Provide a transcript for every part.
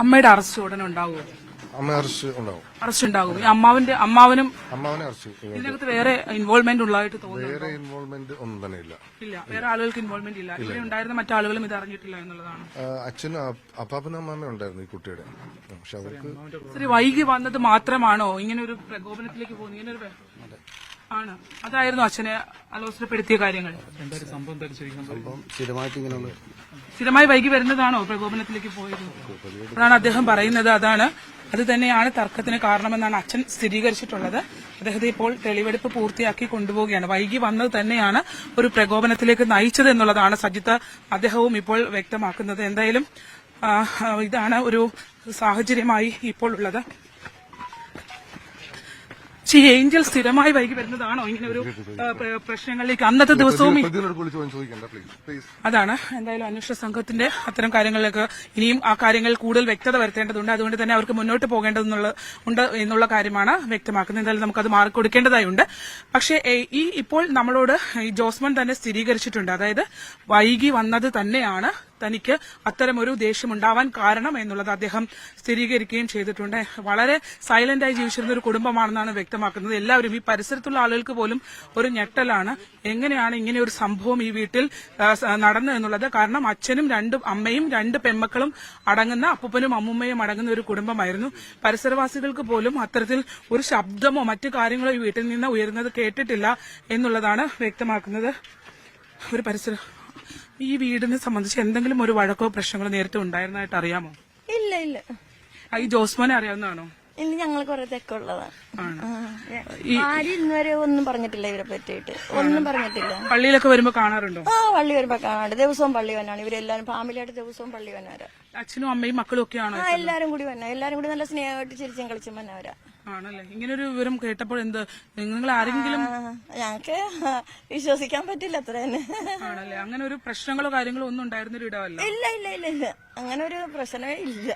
അമ്മയുടെ അറസ്റ്റ് ഉടനെ ഉണ്ടാവുമോ? അമ്മ അറസ്റ്റ് ഉണ്ടാവും. അറസ്റ്റ് ഉണ്ടാകും ഈ അമ്മാവിന്റെ അമ്മാവനും അമ്മാവനെ അറസ്റ്റ് ഇതിനകത്ത് വേറെ ഇൻവോൾവ്മെന്റ് ഉള്ളതായിട്ട് തോന്നുന്നു വേറെ ഇൻവോൾവ്മെന്റ് ഒന്നും തന്നെ ഇല്ല. ഇല്ല. വേറെ ആളുകൾക്ക് ഇൻവോൾവ്മെന്റ് ഇല്ല. ഇവിടെ ഉണ്ടായിരുന്ന മറ്റാളുകളും ഇത് അറിഞ്ഞിട്ടില്ല എന്നുള്ളതാണ്. ആ, അച്ഛനും അപ്പ- അപ്പാപ്പനും അമ്മാമയും ഉണ്ടായിരുന്നു ഈ കുട്ടിയുടെ. പക്ഷെ അവർക്ക് വൈകി വന്നത് മാത്രമാണോ? ഇങ്ങനെ ഒരു പ്രകോപനത്തിലേക്ക് പോകുന്നത് ഇങ്ങനെ ഒരു ആണ്. അതായിരുന്നു അച്ഛനെ അലോസരപ്പെടുത്തിയ കാര്യങ്ങൾ. സ്ഥിരമായി വൈകി വരുന്നതാണോ പ്രകോപനത്തിലേക്ക് പോയത്? അതാണ് അദ്ദേഹം പറയുന്നത്. അതാണ്. അത് തന്നെയാണ് തർക്കത്തിന് കാരണമെന്നാണ് അച്ഛൻ സ്ഥിരീകരിച്ചിട്ടുള്ളത്. അദ്ദേഹത്തെ ഇപ്പോൾ തെളിവെടുപ്പ് പൂർത്തിയാക്കി കൊണ്ടുപോവുകയാണ്. വൈകി വന്നത് തന്നെയാണ് ഒരു പ്രകോപനത്തിലേക്ക് നയിച്ചത് എന്നുള്ളതാണ് സജിത്ത് അദ്ദേഹവും ഇപ്പോൾ വ്യക്തമാക്കുന്നത്. എന്തായാലും ഇതാണ് ഒരു സാഹചര്യമായി ഇപ്പോൾ ഉള്ളത്. ഈ ഏഞ്ചൽ സ്ഥിരമായി വൈകി വരുന്നതാണോ? ഇങ്ങനെ ഒരു പ്രശ്നങ്ങളിലേക്ക് അന്നത്തെ ദിവസവും അതാണ്. എന്തായാലും അന്വേഷണ സംഘത്തിന്റെ അത്തരം കാര്യങ്ങളിലേക്ക് ഇനിയും ആ കാര്യങ്ങൾ കൂടുതൽ വ്യക്തത വരുത്തേണ്ടതുണ്ട്. അതുകൊണ്ട് തന്നെ അവർക്ക് മുന്നോട്ട് പോകേണ്ടതെന്നുള്ള ഉണ്ട് എന്നുള്ള കാര്യമാണ് വ്യക്തമാക്കുന്നത്. എന്തായാലും നമുക്കത് മാറിക്കൊടുക്കേണ്ടതായുണ്ട് പക്ഷേ ഈ ഇപ്പോൾ നമ്മളോട് ഈ ജോസ്മൻ തന്നെ സ്ഥിരീകരിച്ചിട്ടുണ്ട്. അതായത് വൈകി വന്നത് തന്നെയാണ് തനിക്ക് അത്തരമൊരു ദേഷ്യമുണ്ടാവാൻ കാരണം എന്നുള്ളത് അദ്ദേഹം സ്ഥിരീകരിക്കുകയും ചെയ്തിട്ടുണ്ട്. വളരെ സൈലന്റായി ജീവിച്ചിരുന്ന ഒരു കുടുംബമാണെന്നാണ് വ്യക്തമാക്കുന്നത്. എല്ലാവരും ഈ പരിസരത്തുള്ള ആളുകൾക്ക് പോലും ഒരു ഞെട്ടലാണ്. എങ്ങനെയാണ് ഇങ്ങനെ ഒരു സംഭവം ഈ വീട്ടിൽ നടന്നു എന്നുള്ളത്? കാരണം അച്ഛനും രണ്ട് അമ്മയും രണ്ട് പെമ്മക്കളും അടങ്ങുന്ന അപ്പൂപ്പനും അമ്മൂമ്മയും അടങ്ങുന്ന ഒരു കുടുംബമായിരുന്നു. പരിസരവാസികൾക്ക് പോലും അത്തരത്തിൽ ഒരു ശബ്ദമോ മറ്റു കാര്യങ്ങളോ ഈ വീട്ടിൽ നിന്ന് ഉയരുന്നത് കേട്ടിട്ടില്ല എന്നുള്ളതാണ് വ്യക്തമാക്കുന്നത്. ഒരു പരിസര ഈ വീടിനെ സംബന്ധിച്ച് എന്തെങ്കിലും ഒരു വഴക്കോ പ്രശ്നങ്ങളോ നേരത്തെ ഉണ്ടായിരുന്നതായിട്ട് അറിയാമോ? ഇല്ല ഇല്ല. ആ, ഈ ജോസ്മോനെ അറിയാവുന്നതാണോ? ഇല്ല ഞങ്ങൾ കുറെ തെക്കുള്ളതാണ്. ആരും ഇന്നുവരെ ഒന്നും പറഞ്ഞിട്ടില്ല ഇവരെ പറ്റിയിട്ട്. ഒന്നും പറഞ്ഞിട്ടില്ല. പള്ളിയിലൊക്കെ വരുമ്പോ കാണാറുണ്ടോ? ആ പള്ളി വരുമ്പോ കാണാണ്ട് ദിവസവും പള്ളി വന്നാണ്. ഇവരെല്ലാരും ഫാമിലിയായിട്ട് ദിവസവും പള്ളി വന്നവരാ. അച്ഛനും അമ്മയും മക്കളും ഒക്കെയാണോ ആ എല്ലാരും കൂടി വന്ന. എല്ലാരും കൂടി നല്ല സ്നേഹമായിട്ട് ചിരിച്ചും കളിച്ചും വന്നവരാ. ആണല്ലേ? ഇങ്ങനൊരു വിവരം കേട്ടപ്പോൾ എന്ത്? നിങ്ങൾ ആരെങ്കിലും ഞങ്ങക്ക് വിശ്വസിക്കാൻ പറ്റില്ല അത്ര തന്നെ. ആണല്ലേ? അങ്ങനെ ഒരു പ്രശ്നങ്ങളോ കാര്യങ്ങളോ ഒന്നും ഉണ്ടായിരുന്നൊരു ഇടമല്ല. ഇല്ല ഇല്ല ഇല്ല ഇല്ല. അങ്ങനെ ഒരു പ്രശ്നമേ ഇല്ല.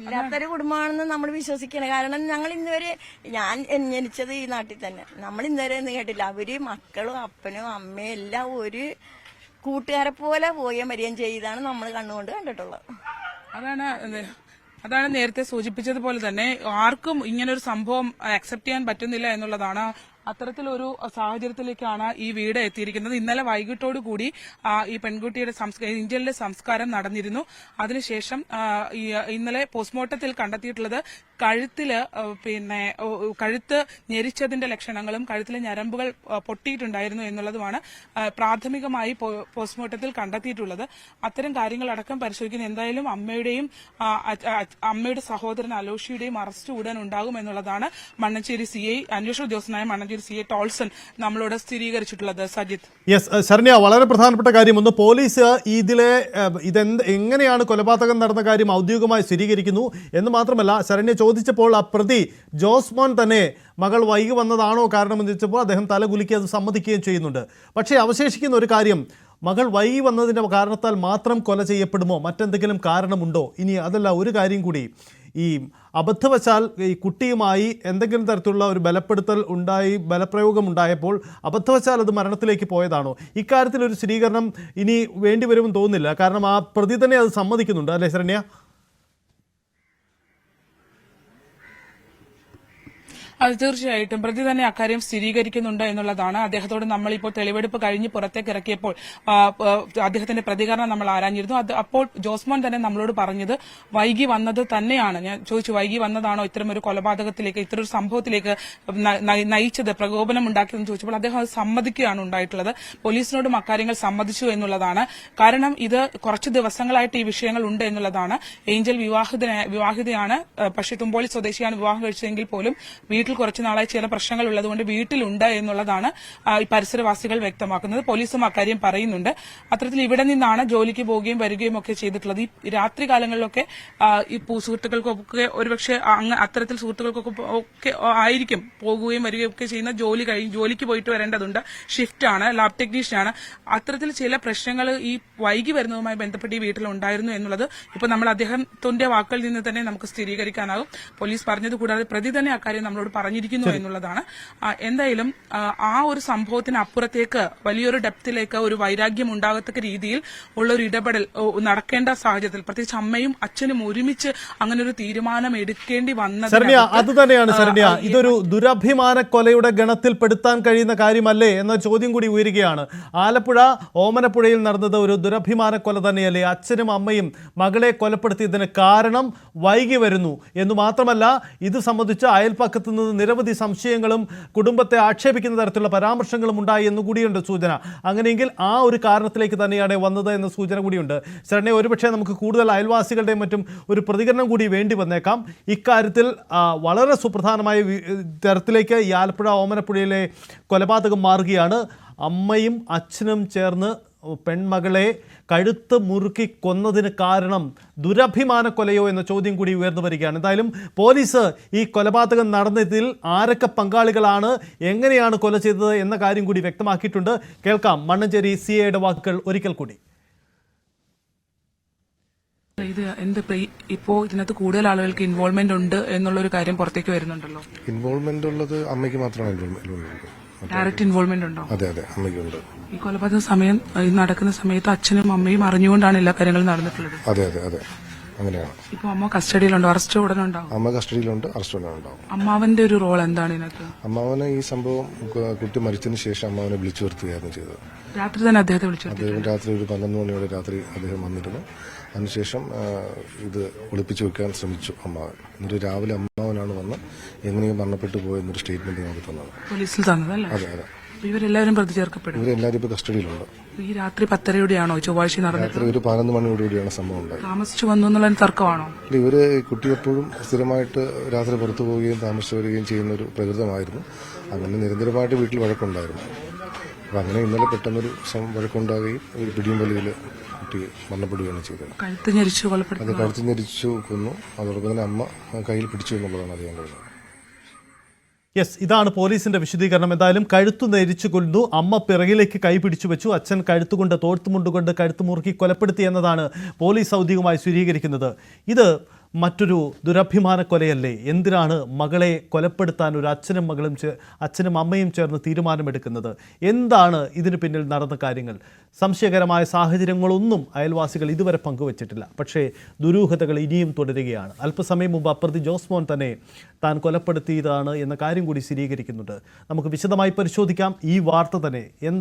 ഇല്ലാത്തൊരു കുടുംബമാണെന്ന് നമ്മൾ വിശ്വസിക്കണേ കാരണം ഞങ്ങൾ ഇന്നുവരെ ഞാൻ ജനിച്ചത് ഈ നാട്ടിൽ തന്നെ. നമ്മൾ ഇന്നുവരെ ഒന്നും കേട്ടില്ല. അവർ മക്കളും അപ്പനും അമ്മയും എല്ലാം ഒരു കൂട്ടുകാരെ പോലെ പോയ മരിയം ചെയ്താണ് നമ്മൾ കണ്ണുകൊണ്ട് കണ്ടിട്ടുള്ളത്. അതാണ്. അതാണ് നേരത്തെ സൂചിപ്പിച്ചതുപോലെ തന്നെ ആർക്കും ഇങ്ങനൊരു സംഭവം അക്സെപ്റ്റ് ചെയ്യാൻ പറ്റുന്നില്ല എന്നുള്ളതാണ് അത്തരത്തിലൊരു സാഹചര്യത്തിലേക്കാണ് ഈ വീട് എത്തിയിരിക്കുന്നത്. ഇന്നലെ വൈകിട്ടോടു കൂടി ഈ പെൺകുട്ടിയുടെ ഇന്ത്യയിലെ സംസ്കാരം നടന്നിരുന്നു. അതിനുശേഷം ഇന്നലെ പോസ്റ്റ്മോർട്ടത്തിൽ കണ്ടെത്തിയിട്ടുള്ളത് കഴുത്തിൽ പിന്നെ കഴുത്ത് ഞെരിച്ചതിന്റെ ലക്ഷണങ്ങളും കഴുത്തിലെ ഞരമ്പുകൾ പൊട്ടിയിട്ടുണ്ടായിരുന്നു എന്നുള്ളതുമാണ് പ്രാഥമികമായി പോസ്റ്റ്മോർട്ടത്തിൽ കണ്ടെത്തിയിട്ടുള്ളത്. അത്തരം കാര്യങ്ങളടക്കം പരിശോധിക്കുന്ന എന്തായാലും അമ്മയുടെയും അമ്മയുടെ സഹോദരൻ അലോഷിയുടെയും അറസ്റ്റ് ഉടൻ ഉണ്ടാകും എന്നുള്ളതാണ് മണ്ണഞ്ചേരി സി ഐ അന്വേഷണ ഉദ്യോഗസ്ഥനായ മണ്ണഞ്ചേരി സി ഐ ടോൾസൺ നമ്മളോട് സ്ഥിരീകരിച്ചിട്ടുള്ളത്. സജിത്ത് യെസ് ശരണ്യ വളരെ പ്രധാനപ്പെട്ട കാര്യം. ഒന്ന് പോലീസ് ഇതിലെ ഇതെന്ത് എങ്ങനെയാണ് കൊലപാതകം നടന്ന കാര്യം ഔദ്യോഗികമായി സ്ഥിരീകരിക്കുന്നു എന്ന് മാത്രമല്ല ശരണ്യ ചോദിച്ചപ്പോൾ ആ പ്രതി ജോസ്മോൻ തന്നെ മകൾ വൈകി വന്നതാണോ കാരണമെന്ന് ചോദിച്ചപ്പോൾ അദ്ദേഹം തലകുലുക്കി അത് സമ്മതിക്കുകയും ചെയ്യുന്നുണ്ട്. പക്ഷേ അവശേഷിക്കുന്ന ഒരു കാര്യം മകൾ വൈകി വന്നതിന്റെ കാരണത്താൽ മാത്രം കൊല ചെയ്യപ്പെടുമോ? മറ്റെന്തെങ്കിലും കാരണമുണ്ടോ? ഇനി അതല്ല ഒരു കാര്യം കൂടി ഈ അബദ്ധവശാൽ ഈ കുട്ടിയുമായി എന്തെങ്കിലും തരത്തിലുള്ള ഒരു ബലപ്പെടുത്തൽ ഉണ്ടായി ബലപ്രയോഗം ഉണ്ടായപ്പോൾ അബദ്ധവശാൽ അത് മരണത്തിലേക്ക് പോയതാണോ? ഇക്കാര്യത്തിൽ ഒരു സ്ഥിരീകരണം ഇനി വേണ്ടിവരുമെന്ന് തോന്നുന്നില്ല. കാരണം ആ പ്രതി തന്നെ അത് സമ്മതിക്കുന്നുണ്ട്. അല്ലേ ശരണ്യ? അത് തീർച്ചയായിട്ടും. പ്രതി തന്നെ അക്കാര്യം സ്ഥിരീകരിക്കുന്നുണ്ട് എന്നുള്ളതാണ്. അദ്ദേഹത്തോട് നമ്മളിപ്പോൾ തെളിവെടുപ്പ് കഴിഞ്ഞ് പുറത്തേക്ക് ഇറക്കിയപ്പോൾ അദ്ദേഹത്തിന്റെ പ്രതികരണം നമ്മൾ ആരാഞ്ഞിരുന്നു. അത് അപ്പോൾ ജോസ്മോൻ തന്നെ നമ്മളോട് പറഞ്ഞത് വൈകി വന്നത് തന്നെയാണ്. ഞാൻ ചോദിച്ചു വൈകി വന്നതാണോ ഇത്തരമൊരു കൊലപാതകത്തിലേക്ക് ഇത്തരൊരു സംഭവത്തിലേക്ക് ന- ന- നയിച്ചത് പ്രകോപനം ഉണ്ടാക്കിയതെന്ന് ചോദിച്ചപ്പോൾ അദ്ദേഹം അത് സമ്മതിക്കുകയാണ് ഉണ്ടായിട്ടുള്ളത്. പോലീസിനോടും അക്കാര്യങ്ങൾ സമ്മതിച്ചു എന്നുള്ളതാണ്. കാരണം ഇത് കുറച്ച് ദിവസങ്ങളായിട്ട് ഈ വിഷയങ്ങൾ ഉണ്ട് എന്നുള്ളതാണ്. ഏഞ്ചൽ വിവാഹിത വിവാഹിതയാണ് പക്ഷേ തുമ്പോളി സ്വദേശിയാണ് വിവാഹം കഴിച്ചതെങ്കിൽ പോലും വീട്ടിൽ കുറച്ച് നാളായി ചില പ്രശ്നങ്ങൾ ഉള്ളതുകൊണ്ട് വീട്ടിലുണ്ട് എന്നുള്ളതാണ് ഈ പരിസരവാസികൾ വ്യക്തമാക്കുന്നത്. പോലീസും അക്കാര്യം പറയുന്നുണ്ട്. അത്തരത്തിൽ ഇവിടെ നിന്നാണ് ജോലിക്ക് പോവുകയും വരികയും ഒക്കെ ചെയ്തിട്ടുള്ളത്. ഈ രാത്രി കാലങ്ങളിലൊക്കെ ഈ സുഹൃത്തുക്കൾക്കൊക്കെ ഒരുപക്ഷെ അത്തരത്തിൽ സുഹൃത്തുക്കൾക്കൊക്കെ ഒക്കെ ആയിരിക്കും പോകുകയും വരികയും ഒക്കെ ചെയ്യുന്ന ജോലി കഴിഞ്ഞ് ജോലിക്ക് പോയിട്ട് വരേണ്ടതുണ്ട്. ഷിഫ്റ്റ് ആണ് ലാബ് ടെക്നീഷ്യൻ ആണ്. അത്തരത്തിൽ ചില പ്രശ്നങ്ങൾ ഈ വൈകി വരുന്നതുമായി ബന്ധപ്പെട്ട് ഈ വീട്ടിൽ ഉണ്ടായിരുന്നു എന്നുള്ളത് ഇപ്പൊ നമ്മൾ അദ്ദേഹത്തിന്റെ വാക്കുകളിൽ നിന്ന് തന്നെ നമുക്ക് സ്ഥിരീകരിക്കാനാകും. പോലീസ് പറഞ്ഞത് കൂടാതെ പ്രതി തന്നെ അക്കാര്യം നമ്മളോട് പറഞ്ഞിരിക്കുന്നു എന്നുള്ളതാണ്. എന്തായാലും ആ, ഒരു സംഭവത്തിന് അപ്പുറത്തേക്ക് വലിയൊരു ഡെപ്തിലേക്ക് ഒരു വൈരാഗ്യം ഉണ്ടാകത്തക്ക രീതിയിൽ ഉള്ള ഒരു ഇടപെടൽ നടക്കേണ്ട സാഹചര്യത്തിൽ പ്രത്യേകിച്ച് അമ്മയും അച്ഛനും ഒരുമിച്ച് അങ്ങനെ ഒരു തീരുമാനം എടുക്കേണ്ടി വന്നത് അത് തന്നെയാണ് ശരണ്യ. ഇതൊരു ദുരഭിമാന കൊലയുടെ ഗണത്തിൽ പെടുത്താൻ കഴിയുന്ന കാര്യമല്ലേ എന്ന ചോദ്യം കൂടി ഉയരുകയാണ്. ആലപ്പുഴ ഓമനപ്പുഴയിൽ നടന്നത് ഒരു ദുരഭിമാന കൊല തന്നെയല്ലേ? അച്ഛനും അമ്മയും മകളെ കൊലപ്പെടുത്തിയതിന് കാരണം വൈകി വരുന്നു. എന്ന് മാത്രമല്ല ഇത് സംബന്ധിച്ച് അയൽപ്പക്കത്ത് നിന്ന് നിരവധി സംശയങ്ങളും കുടുംബത്തെ ആക്ഷേപിക്കുന്ന തരത്തിലുള്ള പരാമർശങ്ങളും ഉണ്ടായി എന്ന് കൂടിയുണ്ട് സൂചന. അങ്ങനെയെങ്കിൽ ആ ഒരു കാരണത്തിലേക്ക് തന്നെയാണ് വന്നത് എന്ന സൂചന കൂടിയുണ്ട്. ശരണ്യ ഒരുപക്ഷെ നമുക്ക് കൂടുതൽ അയൽവാസികളുടെയും മറ്റും ഒരു പ്രതികരണം കൂടി വേണ്ടി വന്നേക്കാം. ഇക്കാര്യത്തിൽ വളരെ സുപ്രധാനമായ തരത്തിലേക്ക് ഈ ആലപ്പുഴ ഓമനപ്പുഴയിലെ കൊലപാതകം മാറുകയാണ്. അമ്മയും അച്ഛനും ചേർന്ന് പെൺമകളെ കഴുത്ത് മുറുക്കി കൊന്നതിന് കാരണം ദുരഭിമാന കൊലയോ എന്ന ചോദ്യം കൂടി ഉയർന്നു വരികയാണ്. എന്തായാലും പോലീസ് ഈ കൊലപാതകം നടന്നതിൽ ആരൊക്കെ പങ്കാളികളാണ് എങ്ങനെയാണ് കൊല ചെയ്തത് എന്ന കാര്യം കൂടി വ്യക്തമാക്കിയിട്ടുണ്ട്. കേൾക്കാം മണ്ണഞ്ചേരി സി എയുടെ വാക്കുകൾ ഒരിക്കൽ കൂടി. ഇത് എന്ത് ഇപ്പോ ഇതിനകത്ത് കൂടുതൽ ആളുകൾക്ക് ഇൻവോൾവ്മെന്റ് ഉണ്ട് എന്നുള്ള ഒരു കാര്യം പുറത്തേക്ക് വരുന്നുണ്ടല്ലോ? ഇൻവോൾവ്മെന്റ് ഉള്ളത് അമ്മയ്ക്ക് മാത്രമാണ് ഇൻവോൾവ്മെന്റ് ഡയറക്റ്റ് ഇൻവോൾവ്മെന്റ് ഉണ്ടോ? അതെ അതെ അമ്മയ്ക്കുണ്ട്. ഈ കൊലപാതക സമയം നടക്കുന്ന സമയത്ത് അച്ഛനും അമ്മയും അറിഞ്ഞുകൊണ്ടാണ് എല്ലാ കാര്യങ്ങളും നടന്നിട്ടുള്ളത്. അതെ അതെ അതെ. അങ്ങനെയാണ്. ഇപ്പൊ അമ്മ കസ്റ്റഡിയിലുണ്ടോ അറസ്റ്റ് ഉടനെ ഉണ്ടാവും. അമ്മ കസ്റ്റഡിയിലുണ്ട് അറസ്റ്റ് ഉണ്ടാവും. അമ്മാവന്റെ ഒരു റോൾ എന്താണ് ഇതിനകത്ത്? അമ്മാവനെ ഈ സംഭവം കുട്ടി മരിച്ചതിന് ശേഷം അമ്മാവനെ വിളിച്ചു വരുത്തുകയായിരുന്നു ചെയ്തത്. രാത്രി തന്നെ അദ്ദേഹത്തെ വിളിച്ചു അദ്ദേഹം രാത്രി ഒരു പന്ത്രണ്ട് മണിയോടെ രാത്രി അദ്ദേഹം വന്നിരുന്നു. അതിനുശേഷം ഇത് ഒളിപ്പിച്ചു വെക്കാൻ ശ്രമിച്ചു അമ്മാവൻ. എന്നിട്ട് രാവിലെ അമ്മാവനാണ് വന്ന് എങ്ങനെയും മരണപ്പെട്ടു പോയെന്നൊരു സ്റ്റേറ്റ്മെന്റ് ഞങ്ങൾക്ക് തന്നത്. പോലീസിൽ തന്നതല്ലേ? അതെ അതെ. ഇവരെല്ലാവരും പ്രതി ചേർക്കപ്പെടും. ഇവരെല്ലാവരും ഇപ്പോൾ കസ്റ്റഡിയിലുണ്ട്. ഈ രാത്രി പത്തരയോടെയാണോ ചൊവ്വാഴ്ച നടന്നത്? രാത്രി ഒരു പതിനൊന്ന് മണിയോടുകൂടിയാണ് സംഭവം ഉണ്ടായത്. താമസിച്ചു വന്നു എന്നുള്ള തർക്കമാണോ? ഇല്ല, ഇവർ കുട്ടി എപ്പോഴും സ്ഥിരമായിട്ട് രാത്രി പുറത്തു പോവുകയും താമസിച്ചു വരികയും ചെയ്യുന്ന ഒരു പ്രകൃതമായിരുന്നു. അങ്ങനെ നിരന്തരമായിട്ട് വീട്ടിൽ വഴക്കുണ്ടായിരുന്നു. അപ്പം അങ്ങനെ ഇന്നലെ പെട്ടെന്നൊരു സം- വഴക്കുണ്ടാകുകയും ഒരു പിടിയും വലിയിൽ കുട്ടി മരണപ്പെടുകയാണ് ചെയ്തത്. കഴുത്ത് ഞെരിച്ചു അത് കഴുത്ത് ഞെരിച്ചു കൊന്നു. അതോടൊപ്പം തന്നെ അമ്മ കയ്യിൽ പിടിച്ചു എന്നുള്ളതാണ് അറിയാൻ കഴിയുന്നത് യെസ് ഇതാണ് പോലീസിന്റെ വിശദീകരണം. എന്തായാലും കഴുത്തു നെരിച്ചു കൊല്ലുന്നു. അമ്മ പിറകിലേക്ക് കൈ പിടിച്ചു വെച്ചു. അച്ഛൻ കഴുത്തുകൊണ്ട് തോർത്തുമുണ്ടുകൊണ്ട് കഴുത്തു മുറുക്കി കൊലപ്പെടുത്തി എന്നതാണ് പോലീസ് ഔദ്യോഗികമായി സ്ഥിരീകരിക്കുന്നത്. ഇത് മറ്റൊരു ദുരഭിമാന കൊലയല്ലേ എന്തിനാണ് മകളെ കൊലപ്പെടുത്താൻ ഒരു അച്ഛനും മകളും അച്ഛനും അമ്മയും ചേർന്ന് തീരുമാനമെടുക്കുന്നത്? എന്താണ് ഇതിന് പിന്നിൽ നടന്ന കാര്യങ്ങൾ? സംശയകരമായ സാഹചര്യങ്ങളൊന്നും അയൽവാസികൾ ഇതുവരെ പങ്കുവച്ചിട്ടില്ല. പക്ഷേ ദുരൂഹതകൾ ഇനിയും തുടരുകയാണ്. അല്പസമയം മുമ്പ് അപ്രതി ജോസ്മോൻ തന്നെ താൻ കൊലപ്പെടുത്തിയതാണ് എന്ന കാര്യം കൂടി സ്ഥിരീകരിക്കുന്നുണ്ട്. നമുക്ക് വിശദമായി പരിശോധിക്കാം. ഈ വാർത്ത തന്നെ എന്താണ്